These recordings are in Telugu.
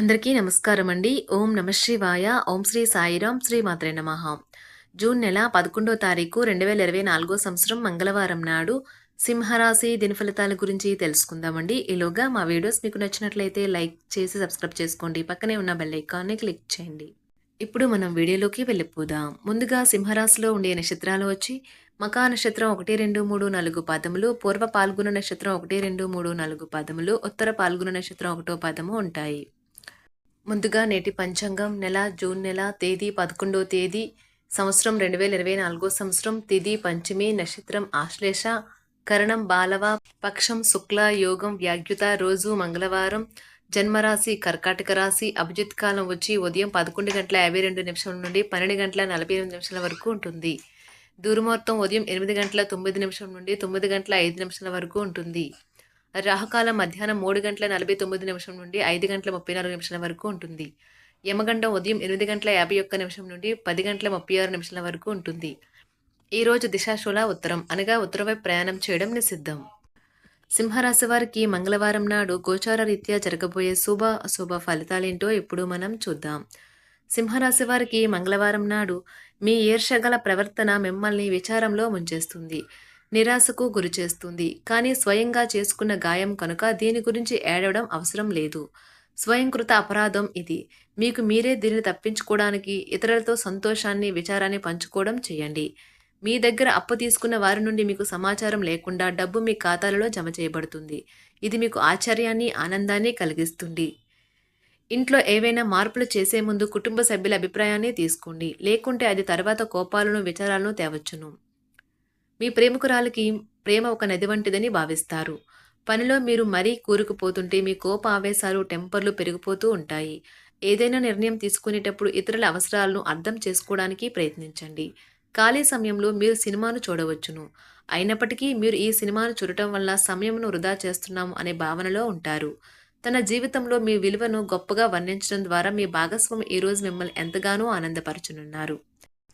అందరికీ నమస్కారం అండి ఓం నమ శివాయ. ఓం శ్రీ సాయిరాం శ్రీ మాత్రే నమ. జూన్ నెల పదకొండో తారీఖు రెండు వేల ఇరవై నాలుగో సంవత్సరం మంగళవారం నాడు సింహరాశి దిన ఫలితాల గురించి తెలుసుకుందామండి. ఈలోగా మా వీడియోస్ మీకు నచ్చినట్లయితే లైక్ చేసి సబ్స్క్రైబ్ చేసుకోండి. పక్కనే ఉన్న బెల్ ఐకాన్ని క్లిక్ చేయండి. ఇప్పుడు మనం వీడియోలోకి వెళ్ళిపోదాం. ముందుగా సింహరాశిలో ఉండే నక్షత్రాలు వచ్చి మకా నక్షత్రం ఒకటి రెండు మూడు నాలుగు పదములు పూర్వ పాల్గొన నక్షత్రం ఒకటి రెండు మూడు నాలుగు పదములు ఉత్తర పాల్గొన నక్షత్రం ఒకటో పదము ఉంటాయి. ముందుగా నేటి పంచాంగం నెల జూన్ నెల తేదీ పదకొండో తేదీ సంవత్సరం రెండు వేల ఇరవై నాలుగో సంవత్సరం తిది పంచమి నక్షత్రం ఆశ్లేష కరణం బాలవ పక్షం శుక్ల యోగం వ్యాగ్యుత రోజు మంగళవారం జన్మరాశి కర్కాటక రాశి అభిజిత్ కాలం వచ్చి ఉదయం పదకొండు గంటల యాభై రెండు నిమిషం నుండి పన్నెండు గంటల నలభై ఎనిమిది నిమిషాల వరకు ఉంటుంది. దూరమార్తం ఉదయం ఎనిమిది గంటల తొమ్మిది నిమిషం నుండి తొమ్మిది గంటల ఐదు నిమిషాల వరకు ఉంటుంది. రాహుకాలం మధ్యాహ్నం మూడు గంటల నలభై తొమ్మిది నిమిషం నుండి ఐదు గంటల ముప్పై నాలుగు నిమిషాల వరకు ఉంటుంది. యమగండం ఉదయం ఎనిమిది గంటల యాభై ఒక్క నిమిషం నుండి పది గంటల ముప్పై ఆరు నిమిషాల వరకు ఉంటుంది. ఈరోజు దిశాశూల ఉత్తరం అనగా ఉత్తరవైపు ప్రయాణం చేయడం నిషిద్ధం. సింహరాశి వారికి మంగళవారం నాడు గోచార రీత్యా జరగబోయే శుభ అశుభ ఫలితాలేంటో ఇప్పుడు మనం చూద్దాం. సింహరాశి వారికి మంగళవారం నాడు మీ ఈర్షగల ప్రవర్తన మిమ్మల్ని విచారంలో ముంచేస్తుంది. నిరాశకు గురిచేస్తుంది కానీ స్వయంగా చేసుకున్న గాయం కనుక దీని గురించి ఏడవడం అవసరం లేదు. స్వయంకృత అపరాధం ఇది. మీకు మీరే దీనిని తప్పించుకోవడానికి ఇతరులతో సంతోషాన్ని విచారాన్ని పంచుకోవడం చేయండి. మీ దగ్గర అప్పు తీసుకున్న వారి నుండి మీకు సమాచారం లేకుండా డబ్బు మీ ఖాతాలలో జమ చేయబడుతుంది. ఇది మీకు ఆశ్చర్యాన్ని ఆనందాన్ని కలిగిస్తుంది. ఇంట్లో ఏవైనా మార్పులు చేసే ముందు కుటుంబ సభ్యుల అభిప్రాయాన్ని తీసుకోండి. లేకుంటే అది తర్వాత కోపాలను విచారాలను తేవచ్చును. మీ ప్రేమకురాలకి ప్రేమ ఒక నది వంటిదని భావిస్తారు. పనిలో మీరు మరీ కూరుకుపోతుంటే మీ కోప ఆవేశాలు టెంపర్లు పెరిగిపోతూ ఉంటాయి. ఏదైనా నిర్ణయం తీసుకునేటప్పుడు ఇతరుల అవసరాలను అర్థం చేసుకోవడానికి ప్రయత్నించండి. ఖాళీ సమయంలో మీరు సినిమాను చూడవచ్చును. అయినప్పటికీ మీరు ఈ సినిమాను చూడటం వల్ల సమయంను వృధా చేస్తున్నాము అనే భావనలో ఉంటారు. తన జీవితంలో మీ విలువను గొప్పగా వర్ణించడం ద్వారా మీ భాగస్వామి ఈరోజు మిమ్మల్ని ఎంతగానో ఆనందపరచునున్నారు.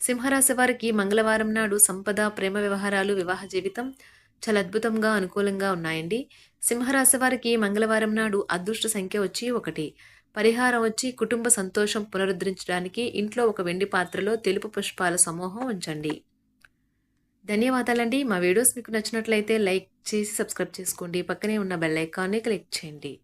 సింహరాశి వారికి మంగళవారం నాడు సంపద ప్రేమ వ్యవహారాలు వివాహ జీవితం చాలా అద్భుతంగా అనుకూలంగా ఉన్నాయండి. సింహరాశి వారికి మంగళవారం నాడు అదృష్ట సంఖ్య వచ్చి ఒకటి. పరిహారం వచ్చి కుటుంబ సంతోషం పునరుద్ధరించడానికి ఇంట్లో ఒక వెండి పాత్రలో తెలుపు పుష్పాల సమూహం ఉంచండి. ధన్యవాదాలండి. మా వీడియోస్ మీకు నచ్చినట్లయితే లైక్ చేసి సబ్స్క్రైబ్ చేసుకోండి. పక్కనే ఉన్న బెల్ ఐకాన్ని క్లిక్ చేయండి.